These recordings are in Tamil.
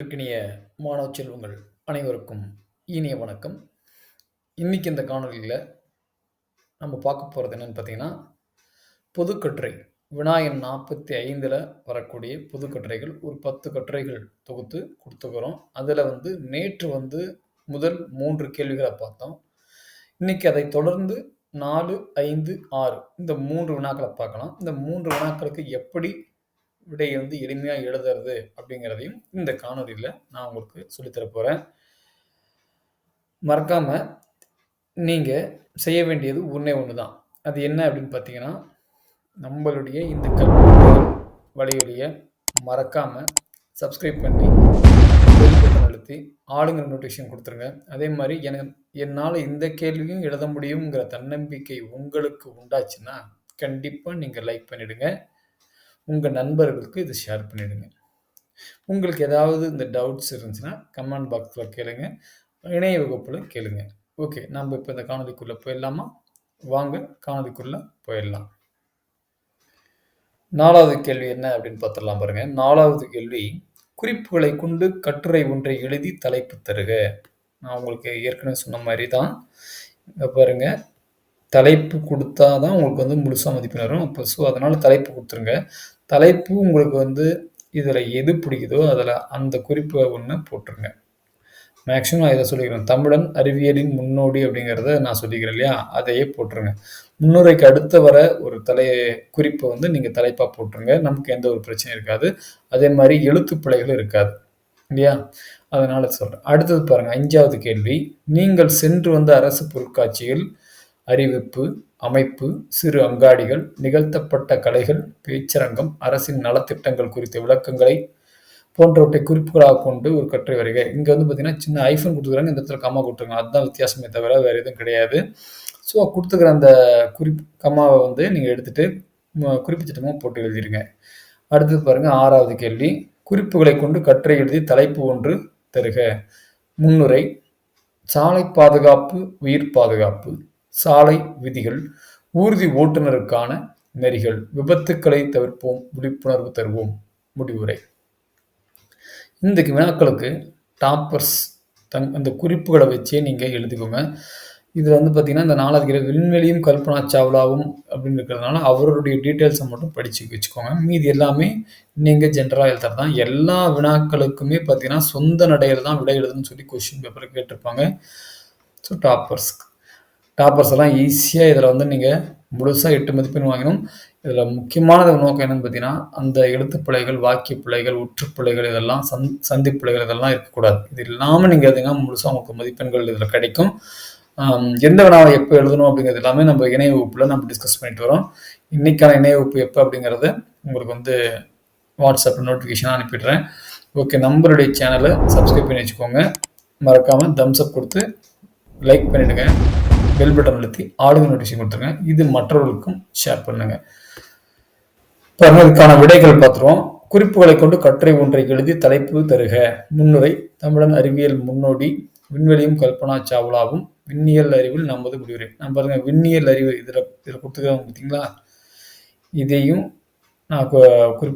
அன்பிற்கினிய மாணவ செல்வங்கள் அனைவருக்கும் இனிய வணக்கம். இன்னைக்கு இந்த காணொலியில் நம்ம பார்க்க போகிறது என்னன்னு பார்த்தீங்கன்னா பொதுக்கட்டுரை வினாயன் நாற்பத்தி ஐந்தில் வரக்கூடிய பொதுக்கட்டுரைகள் ஒரு பத்து கட்டுரைகள் தொகுத்து கொடுத்துக்கிறோம் அதில் வந்து நேற்று வந்து முதல் மூன்று கேள்விகளை பார்த்தோம். இன்றைக்கி அதை தொடர்ந்து நாலு ஐந்து ஆறு இந்த மூன்று வினாக்களை பார்க்கலாம். இந்த மூன்று வினாக்களுக்கு எப்படி விடையை வந்து எளிமையாக எழுதுறது அப்படிங்கிறதையும் இந்த காணொலியில் நான் உங்களுக்கு சொல்லித்தர போகிறேன் மறக்காமல் நீங்கள் செய்ய வேண்டியது ஒன்றே ஒன்று தான் அது என்ன அப்படின்னு பார்த்தீங்கன்னா நம்மளுடைய இந்த கல்வி வழியொலியை மறக்காமல் சப்ஸ்கிரைப் பண்ணி பட்டன் அழுத்தி ஆளுங்கிற நோட்டிஃபிகேஷன் கொடுத்துருங்க. அதே மாதிரி எனக்கு என்னால் இந்த கேள்வியும் எழுத முடியுங்கிற தன்னம்பிக்கை உங்களுக்கு உண்டாச்சுன்னா கண்டிப்பாக நீங்கள் லைக் பண்ணிவிடுங்க உங்கள் நண்பர்களுக்கு இதை ஷேர் பண்ணிவிடுங்க உங்களுக்கு ஏதாவது இந்த டவுட்ஸ் இருந்துச்சுன்னா கமெண்ட் பாக்ஸில் கேளுங்க. இணைய வகுப்பில் கேளுங்க. ஓகே நம்ம இப்போ இந்த காணொலிக்குள்ளே போயிடலாமா? வாங்க காணொலிக்குள்ளே போயிடலாம். நாலாவது கேள்வி என்ன அப்படின்னு பார்த்துடலாம் பாருங்க. நாலாவது கேள்வி குறிப்புகளை கொண்டு கட்டுரை ஒன்றை எழுதி தலைப்பு தருக. நான் உங்களுக்கு ஏற்கனவே சொன்ன மாதிரி தான் இங்கே பாருங்கள் தலைப்பு கொடுத்தா தான் உங்களுக்கு வந்து முழுசாக மதிப்பெண் வரும். அப்போ ஸோ அதனால் தலைப்பு கொடுத்துருங்க. தலைப்பு உங்களுக்கு வந்து இதில் எது பிடிக்குதோ அதில் அந்த குறிப்பை ஒன்று போட்டுருங்க. மேக்ஸிமம் நான் இதை சொல்லிக்கிறேன். தமிழன் அறிவியலின் முன்னோடி அப்படிங்கிறத நான் சொல்லிக்கிறேன் இல்லையா? அதையே போட்டுருங்க. முன்னுரைக்கு அடுத்த வர ஒரு தலை குறிப்பை வந்து நீங்கள் தலைப்பாக போட்டுருங்க. நமக்கு எந்த ஒரு பிரச்சனையும் இருக்காது. அதே மாதிரி எழுத்து பிழைகளும் இருக்காது. இல்லையா? அதனால் சொல்கிறேன் அடுத்தது பாருங்கள் அஞ்சாவது கேள்வி. நீங்கள் சென்று வந்த அரசு பொருட்காட்சியில் அறிவிப்பு அமைப்பு சிறு அங்காடிகள் நிகழ்த்தப்பட்ட கலைகள் பேச்சரங்கம் அரசின் நலத்திட்டங்கள் குறித்த விளக்கங்களை போன்றவற்றை குறிப்புகளாக கொண்டு ஒரு கட்டுரை வருக. இங்கே வந்து பார்த்தீங்கன்னா சின்ன ஐஃபோன் கொடுத்துக்கிறாங்க இந்த இடத்துல கம்மா கொடுத்துருங்க அதுதான் வித்தியாசமே தவிர வேறு எதுவும் கிடையாது. ஸோ கொடுத்துக்கிற அந்த குறிப் கம்மாவை வந்து நீங்கள் எடுத்துகிட்டு குறிப்பிச்சிட்டமாக போட்டு எழுதிருங்க. அடுத்தது பாருங்கள் ஆறாவது கேள்வி. குறிப்புகளை கொண்டு கட்டுரை எழுதி தலைப்பு ஒன்று தருக. முன்னுரை சாலை பாதுகாப்பு உயிர் பாதுகாப்பு. சாலை விதிகள் ஊர்தி ஓட்டுநருக்கான நெறிகள் விபத்துக்களை தவிர்ப்போம் விழிப்புணர்வு தருவோம். முடிவுரை. இந்த வினாக்களுக்கு டாப்பர்ஸ் தங் அந்த குறிப்புகளை வச்சே நீங்கள் எழுதிக்கோங்க. இதில் வந்து பார்த்திங்கன்னா இந்த நாலாவது விண்வெளியும் கல்பனா சாவ்லாவும் அப்படின்னு இருக்கிறதுனால அவருடைய டீட்டெயில்ஸை மட்டும் படித்து வச்சுக்கோங்க. மீதி எல்லாமே நீங்கள் ஜென்ரலாக எழுதுறது தான். எல்லா வினாக்களுக்குமே பார்த்தீங்கன்னா சொந்த நடையில் தான் விடை எழுதுன்னு சொல்லி கொஷின் பேப்பர் கேட்டிருப்பாங்க. ஸோ டாப்பர்ஸ்க்கு. டாப்பர்ஸ் எல்லாம் ஈஸியாக இதில் வந்து நீங்கள் முழுசாக எட்டு மதிப்பெண் வாங்கினோம் இதில் முக்கியமானது நோக்கம் என்னென்னு பார்த்தீங்கன்னா அந்த எழுத்து வாக்கிய பிழைகள் உற்று இதெல்லாம் சந் சந்திப்பிள்ளைகள் இதெல்லாம் இருக்கக்கூடாது. இது இல்லாமல் நீங்கள் எதுங்க முழுசாக உங்களுக்கு மதிப்பெண்கள் இதில் கிடைக்கும். எந்த வினாவை எப்போ எழுதணும் அப்படிங்கிறது எல்லாமே நம்ம இணைய வகுப்பில் நம்ம டிஸ்கஸ் பண்ணிட்டு வரோம். இன்றைக்கான இணைய வகுப்பு எப்போ அப்படிங்கிறத உங்களுக்கு வந்து வாட்ஸ்அப் நோட்டிஃபிகேஷனாக அனுப்பிடுறேன். ஓகே நம்மளுடைய சேனலை சப்ஸ்கிரைப் பண்ணி வச்சுக்கோங்க. மறக்காமல் தம்ஸ்அப் கொடுத்து லைக் பண்ணிவிடுங்க பெல் பட்டன் அழுத்தி ஆளுங்க நோட்டிஃபிகேஷன் கொடுத்துருங்க. இது மற்றவர்களுக்கும் ஷேர் பண்ணுங்க. பாருங்க இதுக்கான விடைகள் பார்த்துருவோம். குறிப்புகளை கொண்டு கட்டுரை ஒன்றை எழுதி தலைப்பு தருக. முன்னுரை தமிழன் அறிவியல் முன்னோடி விண்வெளியும் கல்பனா சாவ்லாவும் விண்ணியல் அறிவில் நமது முடிவுரை. நான் பாருங்க விண்ணியல் அறிவு இதில் இதில் கொடுத்துக்கிறேன் பார்த்தீங்களா? இதையும் நான் குறி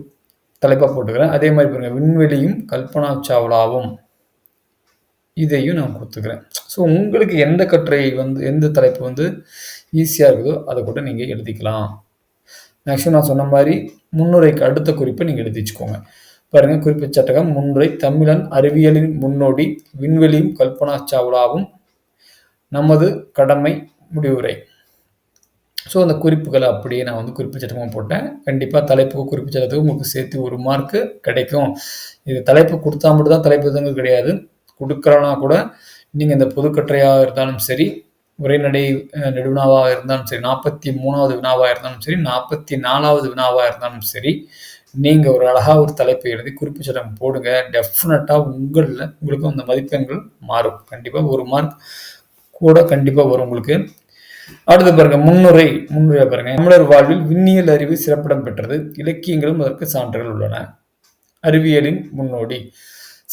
தலைப்பாக போட்டுக்கிறேன். அதே மாதிரி பாருங்க விண்வெளியும் கல்பனா சாவ்லாவும். இதையும் நான் கொடுத்துக்கிறேன். ஸோ உங்களுக்கு எந்த கட்டுரை வந்து எந்த தலைப்பு வந்து ஈஸியாக இருக்குதோ அதை கூட நீங்கள் எழுதிக்கலாம். மேக்ஸிமம் நான் சொன்ன மாதிரி முன்னுரைக்கு அடுத்த குறிப்பை நீங்கள் எழுதி வச்சுக்கோங்க. பாருங்கள் குறிப்பு சட்டகம் முன்னுரை தமிழன் அறிவியலின் முன்னோடி விண்வெளியும் கல்பனா சாவ்லாவும் நமது கடமை முடிவுரை. ஸோ அந்த குறிப்புகளை அப்படியே நான் வந்து குறிப்பு சட்டமாக போட்டேன். கண்டிப்பாக தலைப்புக்கு குறிப்பு சட்டத்துக்கு உங்களுக்கு சேர்த்து ஒரு மார்க்கு கிடைக்கும். இது தலைப்பு கொடுத்தா மட்டும் தான் தலைப்பு எதுவும் கிடையாது. கொடுக்குறோன்னா கூட நீங்கள் இந்த பொதுக்கட்டுரையாக இருந்தாலும் சரி உரைநடை நெடுவினாவாக இருந்தாலும் சரி நாற்பத்தி மூணாவது வினாவாக இருந்தாலும் சரி நாற்பத்தி நாலாவது வினாவாக இருந்தாலும் சரி நீங்கள் ஒரு அழகாக ஒரு தலைப்பை எழுதி குறிப்பு சட்டம் போடுங்க. டெஃபினட்டாக உங்களில் உங்களுக்கு அந்த மதிப்பெண்கள் மாறும். கண்டிப்பாக ஒரு மார்க் கூட கண்டிப்பாக வரும் உங்களுக்கு. அடுத்து பாருங்க முன்னுரை முன்னுரை பாருங்க. தமிழர் வாழ்வில் விண்ணியல் அறிவு சிறப்பிடம் பெற்றது. இலக்கியங்களும் அதற்கு சான்றுகள் உள்ளன. அறிவியலின் முன்னோடி.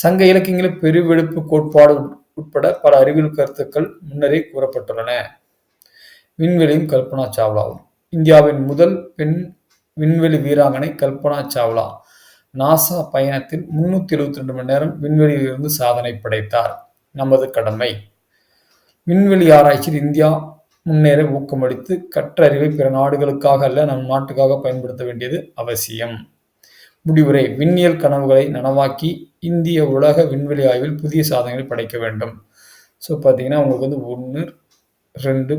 சங்க இலக்கியங்களில் பெருவெடுப்பு கோட்பாடு உட்பட பல அறிவியல் கருத்துக்கள் முன்னரே கூறப்பட்டுள்ளன. விண்வெளியும் கல்பனா சாவ்லாவும். இந்தியாவின் முதல் பெண் விண்வெளி வீராங்கனை கல்பனா சாவ்லா. நாசா பயணத்தில் முன்னூத்தி எழுபத்தி ரெண்டு மணி நேரம் விண்வெளியில் இருந்து சாதனை படைத்தார். நமது கடமை. விண்வெளி ஆராய்ச்சியில் இந்தியா முன்னேற ஊக்கமளித்து கற்ற அறிவை பிற நாடுகளுக்காக அல்ல நம் நாட்டுக்காக பயன்படுத்த வேண்டியது அவசியம். முடிவுரை விண்ணியல் கனவுகளை நனவாக்கி இந்திய உலக விண்வெளி ஆய்வில் புதிய சாதனைகளை படைக்க வேண்டும். ஸோ பார்த்தீங்கன்னா உங்களுக்கு வந்து ஒன்று ரெண்டு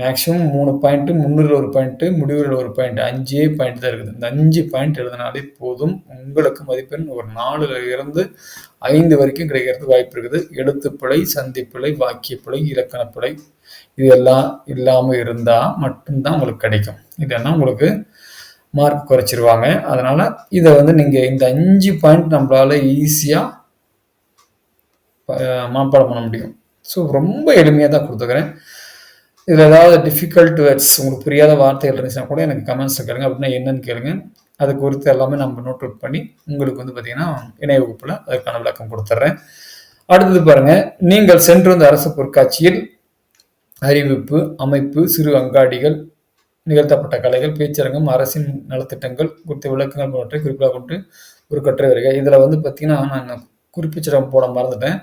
மேக்ஸிமம் மூணு பாயிண்ட்டு முந்நூறில் ஒரு பாயிண்ட்டு முடிவில் ஒரு பாயிண்ட் அஞ்சே பாயிண்ட் தான் இருக்குது. இந்த அஞ்சு பாயிண்ட் எழுதினாலே போதும். உங்களுக்கு மதிப்பெண் ஒரு நாலுல இருந்து ஐந்து வரைக்கும் கிடைக்கிறதுக்கு வாய்ப்பு இருக்குது. எழுத்துப்பிழை சந்திப்பிழை வாக்கியப்பிழை இலக்கணப்பிழை இது எல்லாம் இல்லாமல் இருந்தால் மட்டும்தான் உங்களுக்கு கிடைக்கும். இதெல்லாம் உங்களுக்கு மார்க் குறைச்சிருவாங்க. அதனால் இதை வந்து நீங்கள் இந்த அஞ்சு பாயிண்ட் நம்மளால் ஈஸியாக மனப்பாடம் பண்ண முடியும். ஸோ ரொம்ப எளிமையாக தான் கொடுத்துக்கிறேன் இதில் ஏதாவது டிஃபிகல்ட் வேர்ட்ஸ் உங்களுக்கு புரியாத வார்த்தைகள் இருந்துச்சுன்னா கூட எனக்கு கமெண்ட்ஸில் கேளுங்க. அப்படின்னா என்னன்னு கேளுங்க. அது குறித்து எல்லாமே நம்ம நோட் அவுட் பண்ணி உங்களுக்கு வந்து பார்த்தீங்கன்னா இணைய வகுப்பில் அதற்கான விளக்கம் கொடுத்துட்றேன் அடுத்தது பாருங்கள் நீங்கள் சென்று வந்த அரசு பொருட்காட்சியில் அறிவிப்பு அமைப்பு சிறு அங்காடிகள் நிகழ்த்தப்பட்ட கலைகள் பேச்சரங்கம் அரசின் நலத்திட்டங்கள் குறித்த விளக்கங்கள் போன்றவற்றை குறிப்பாக கொண்டு ஒரு கட்டுரை வருக. இதில் வந்து பார்த்தீங்கன்னா நான் குறிப்பிச்சிடம் போட மறந்துட்டேன்.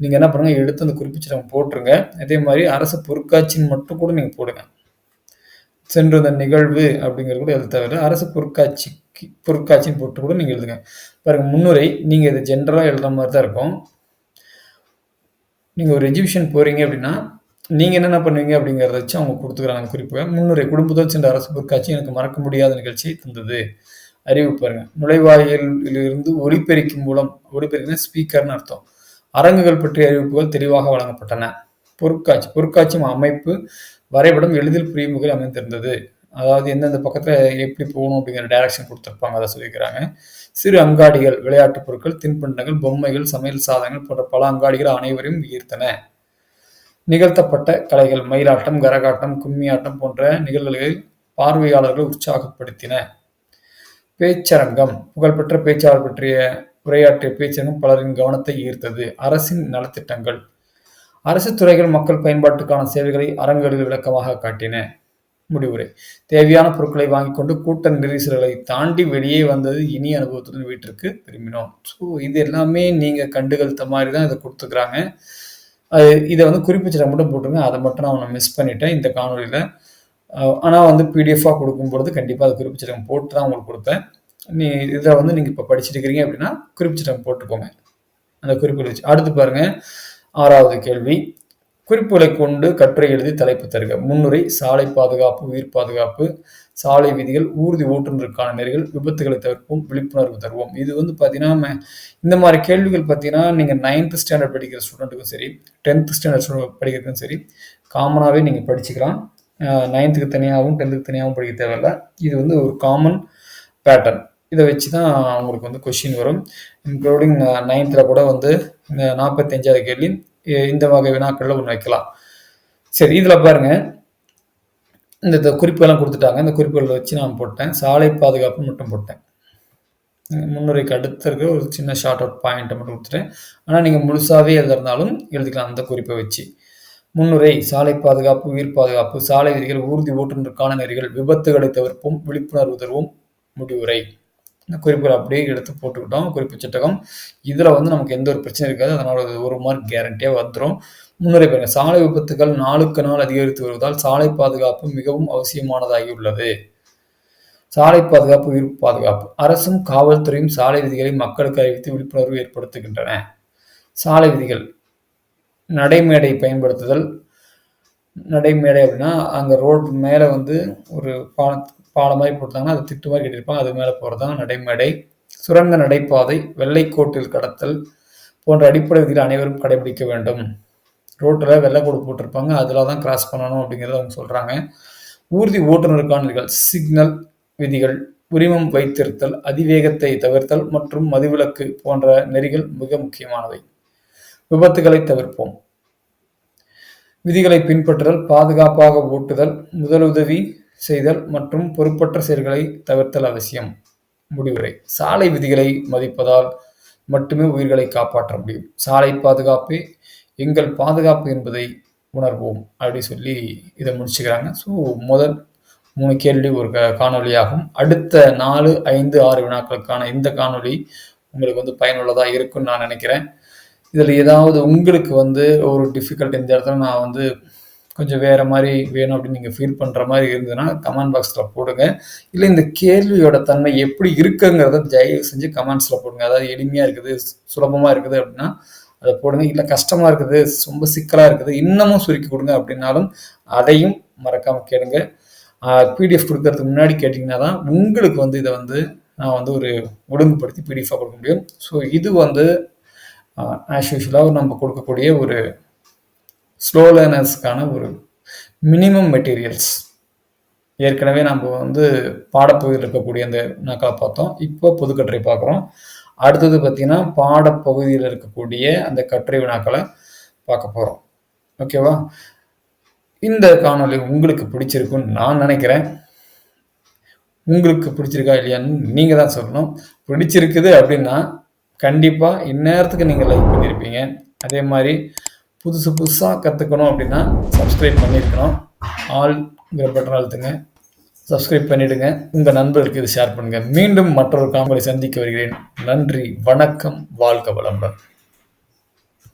நீங்கள் என்ன பண்ணுங்கள் எடுத்து அந்த குறிப்பிச்சிடம் போட்டுருங்க. அதே மாதிரி அரசு பொருட்காட்சின்னு மட்டும் கூட நீங்கள் போடுங்க. சென்று அந்த நிகழ்வு அப்படிங்கிறது கூட எழுத தவிர அரசு பொருட்காட்சிக்கு பொருட்காட்சின்னு போட்டு கூட நீங்கள் எழுதுங்க. பாருங்கள் முன்னுரை நீங்கள் இது ஜென்ரலாக எழுதுற மாதிரி தான் இருக்கும். நீங்கள் ஒரு எஜிபிஷன் போகிறீங்க அப்படின்னா நீங்கள் என்னென்ன பண்ணுவீங்க அப்படிங்கிறத வச்சு அவங்க கொடுத்துக்கிறாங்க. குறிப்பாக முன்னுரை குடும்பத்தோடு சென்ற அரசு பொருட்காட்சி எனக்கு மறக்க முடியாத நிகழ்ச்சி தந்தது. அறிவு பாருங்க. நுழைவாயிலிருந்து ஒளிப்பெருக்கி மூலம் ஒளிப்பெருக்கினா ஸ்பீக்கர்னு அர்த்தம். அரங்குகள் பற்றிய அறிவிப்புகள் தெளிவாக வழங்கப்பட்டன. பொருட்காட்சி பொருட்காட்சி அமைப்பு வரைபடம் எளிதில் புரியும் அமைந்திருந்தது. அதாவது எந்தெந்த பக்கத்தில் எப்படி போகணும் அப்படிங்கிற டைரக்ஷன் கொடுத்துருப்பாங்க அதை சொல்லிக்கிறாங்க சிறு அங்காடிகள் விளையாட்டுப் பொருட்கள் தின்பண்டங்கள் பொம்மைகள் சமையல் சாதனங்கள் போன்ற பல அங்காடிகள் அனைவரையும் ஈர்த்தன. நிகழ்த்தப்பட்ட கலைகள் மயிலாட்டம் கரகாட்டம் கும்மியாட்டம் போன்ற நிகழ்வுகளில் பார்வையாளர்கள் உற்சாகப்படுத்தின. பேச்சரங்கம். புகழ்பெற்ற பேச்சாளர் பற்றிய உரையாற்றிய பேச்சரங்கம் பலரின் கவனத்தை ஈர்த்தது. அரசின் நலத்திட்டங்கள். அரசு துறைகள் மக்கள் பயன்பாட்டுக்கான சேவைகளை அரங்குகளில் விளக்கமாக காட்டின. முடிவுரை. தேவையான பொருட்களை வாங்கி கொண்டு கூட்ட நெரிசல்களை தாண்டி வெளியே வந்தது இனி அனுபவத்துடன் வீட்டிற்கு திரும்பினோம். ஸோ இது எல்லாமே நீங்கள் கண்டுகள் மாதிரி தான் இதை கொடுத்துக்கிறாங்க அது இதை வந்து குறிப்பிச்சிட மட்டும் போட்டுருங்க. அதை மட்டும் நான் மிஸ் பண்ணிட்டேன். இந்த காணொலியில் ஆனால் வந்து பிடிஎஃபாக கொடுக்கும்பொழுது கண்டிப்பாக அது குறிப்பிச்சிடம் போட்டு தான் உங்களுக்கு கொடுப்பேன். நீ இதை வந்து நீங்கள் இப்போ படிச்சிருக்கிறீங்க அப்படின்னா குறிப்பிச்சிடம் போட்டுக்கோங்க. அந்த குறிப்பிட்டு வச்சு. அடுத்து பாருங்கள் ஆறாவது கேள்வி. குறிப்புகளை கொண்டு கட்டுரை எழுதி தலைப்பு தருக. முன்னுரை சாலை பாதுகாப்பு உயிர் பாதுகாப்பு சாலை விதிகள் ஊர்தி ஓட்டுநருக்கான நெறிகள் விபத்துகளை தவிர்ப்போம் விழிப்புணர்வு தருவோம். இது வந்து பார்த்தீங்கன்னா இந்த மாதிரி கேள்விகள் பார்த்தீங்கன்னா நீங்கள் நைன்த் ஸ்டாண்டர்ட் படிக்கிற ஸ்டூடெண்ட்டுக்கும் சரி டென்த் ஸ்டாண்டர்ட் படிக்கிறதுக்கும் சரி காமனாகவே நீங்கள் படிச்சுக்கலாம். நைன்த்துக்கு தனியாகவும் டென்த்துக்கு தனியாகவும் படிக்க தேவையில்ல. இது வந்து ஒரு காமன் பேட்டர்ன் இதை வச்சு தான் அவங்களுக்கு வந்து கொஷின் வரும். இன்க்ளூடிங் நைன்த்தில் கூட வந்து இந்த நாற்பத்தஞ்சாவது கேள்வி இந்த வகை வினாக்களில் ஒன்று வைக்கலாம். சரி இதில் பாருங்கள் இந்த குறிப்புகள்லாம் கொடுத்துட்டாங்க. இந்த குறிப்புகளை வச்சு நான் போட்டேன். சாலை பாதுகாப்பு மட்டும் போட்டேன். முன்னுரைக்கு அடுத்த இருக்கிற ஒரு சின்ன ஷார்ட் அவுட் பாயிண்ட்டை மட்டும் கொடுத்துட்டேன். ஆனால் நீங்கள் முழுசாகவே எழுதிருந்தாலும் எழுதிக்கலாம் அந்த குறிப்பை வச்சு. முன்னுரை சாலை பாதுகாப்பு உயிர் பாதுகாப்பு சாலை விதிகள் ஊர்தி ஓட்டுநருக்கான நெறிகள் விபத்துகளை தவிர்ப்போம் விழிப்புணர்வு தருவோம் முடிவுரை. குறிப்புகள் அப்படியே எடுத்து போட்டுக்கிட்டோம். குறிப்பு சட்டகம். இதில் வந்து நமக்கு எந்த ஒரு பிரச்சனை இருக்காது. அதனால் ஒரு மார்க் கேரண்டியாக வந்துடும் முன்னுரை பாருங்க. சாலை விபத்துகள் நாளுக்கு நாள் அதிகரித்து வருவதால் சாலை பாதுகாப்பு மிகவும் அவசியமானதாகி உள்ளது சாலை பாதுகாப்பு உயிர் பாதுகாப்பு. அரசும் காவல்துறையும் சாலை விதிகளை மக்களுக்கு அறிவித்து விழிப்புணர்வு ஏற்படுத்துகின்றன. சாலை விதிகள். நடைமேடை பயன்படுத்துதல். நடைமேடை அப்படின்னா அங்கே ரோடு மேலே வந்து ஒரு பான பாலம் மாதிரி போட்டாங்கன்னா அது திட்டு மாதிரி கட்டியிருப்பாங்க. அது மேலே போகிறது தான் நடைமேடை. சுரங்க நடைபாதை வெள்ளைக்கோட்டில் கடத்தல் போன்ற அடிப்படை விதிகள் அனைவரும் கடைபிடிக்க வேண்டும். ரோட்டில் வெள்ளைக்கோடு போட்டிருப்பாங்க. அதில் தான் கிராஸ் பண்ணணும் அப்படிங்கிறத அவங்க சொல்கிறாங்க ஊர்தி ஓட்டுநருக்கான விதிகள் சிக்னல் விதிகள் உரிமம் வைத்திருத்தல் அதிவேகத்தை தவிர்த்தல் மற்றும் மதுவிலக்கு போன்ற நெறிகள் மிக முக்கியமானவை. விபத்துகளை தவிர்ப்போம். விதிகளை பின்பற்றுதல் பாதுகாப்பாக ஓட்டுதல் முதலுதவி செய்தல் மற்றும் பொறுப்பற்ற செயல்களை தவிர்த்தல் அவசியம். முடிவுரை. சாலை விதிகளை மதிப்பதால் மட்டுமே உயிர்களை காப்பாற்ற முடியும். சாலை பாதுகாப்பே எங்கள் பாதுகாப்பு என்பதை உணர்வோம் அப்படி சொல்லி இதை முடிச்சுக்கிறாங்க. ஸோ முதல் மூணு கேள்வி ஒரு க காணொலியாகும் அடுத்த நாலு ஐந்து ஆறு வினாக்களுக்கான இந்த காணொலி உங்களுக்கு வந்து பயனுள்ளதாக இருக்கும்னு நான் நினைக்கிறேன். இதில் ஏதாவது உங்களுக்கு வந்து ஒரு டிஃபிகல்ட் இந்த இடத்துல நான் வந்து கொஞ்சம் வேறு மாதிரி வேணும் அப்படின்னு நீங்கள் ஃபீல் பண்ணுற மாதிரி இருந்ததுன்னா கமெண்ட் பாக்ஸில் போடுங்க. இல்லை இந்த கேள்வியோட தன்மை எப்படி இருக்குங்கிறத தயவு செஞ்சு கமெண்ட்ஸில் போடுங்க. அதாவது எளிமையாக இருக்குது சுலபமாக இருக்குது அப்படின்னா அதை போடுங்க. இல்லை கஷ்டமாக இருக்குது ரொம்ப சிக்கலாக இருக்குது இன்னமும் சுருக்கி கொடுங்க அப்படின்னாலும் அதையும் மறக்காமல் கேளுங்க. பிடிஎஃப் கொடுக்கறதுக்கு முன்னாடி கேட்டிங்கன்னா தான் உங்களுக்கு வந்து இதை வந்து நான் வந்து ஒரு ஒழுங்குபடுத்தி பிடிஎஃபாக கொடுக்க முடியும். ஸோ இது வந்து ஆஸ் யூஷுவலாக நம்ம கொடுக்கக்கூடிய ஒரு ஸ்லோ லேர்னர்ஸ்க்கான ஒரு மினிமம் மெட்டீரியல்ஸ். ஏற்கனவே நம்ம வந்து பாடப்பகுதியில் இருக்கக்கூடிய அந்த நாக்களை பார்த்தோம். இப்போ புதுக்கட்டுரை பார்க்குறோம். அடுத்தது பார்த்திங்கன்னா பாடப்பகுதியில் இருக்கக்கூடிய அந்த கட்டுரை வினாக்களை பார்க்க போகிறோம் ஓகேவா இந்த காணொலி உங்களுக்கு பிடிச்சிருக்குன்னு நான் நினைக்கிறேன். உங்களுக்கு பிடிச்சிருக்கா இல்லையான்னு நீங்கள் தான் சொல்லணும். பிடிச்சிருக்குது அப்படின்னா கண்டிப்பாக இந்நேரத்துக்கு நீங்கள் லைக் பண்ணியிருப்பீங்க அதே மாதிரி புதுசு புதுசாக கற்றுக்கணும் அப்படின்னா சப்ஸ்கிரைப் பண்ணியிருக்கணும் ஆல்ங்கிற பட்டன் அழுத்துங்க. சப்ஸ்கிரைப் பண்ணிவிடுங்க உங்கள் நண்பர்களுக்கு இது ஷேர் பண்ணுங்கள் மீண்டும் மற்றொரு காமெடி சந்திக்க வருகிறேன். நன்றி வணக்கம் வாழ்க வளமுடன்.